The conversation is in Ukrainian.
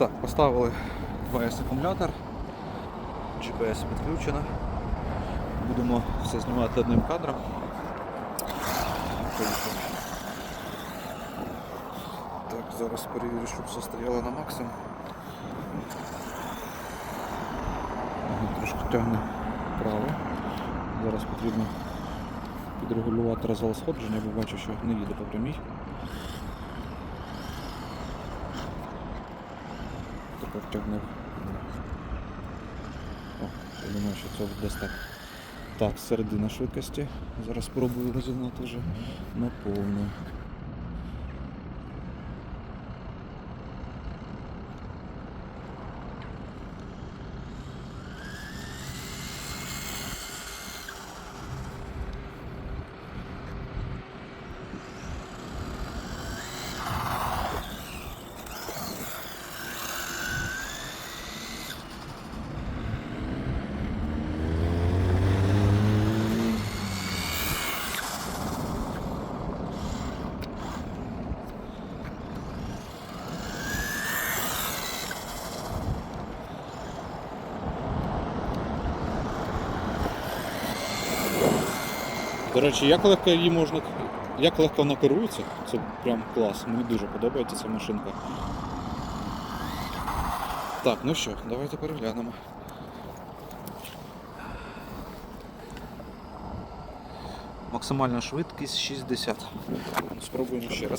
Так, поставили 2С акумулятор, GPS підключено. Будемо все знімати одним кадром. Так, зараз перевірю, щоб все стояло на максимум. Трошки тягне вправо. Зараз потрібно підрегулювати розвал сходження, бо бачу, що не їде по прямій. Тягнув. О, я думаю, що десь так. Так, середина швидкості. Зараз спробую розігнати вже на повну. До речі, як легко її можна. Як легко вона керується, це прям клас. Мені дуже подобається ця машинка. Так, ну що, давайте переглянемо. Максимальна швидкість 60. Спробуємо ще раз.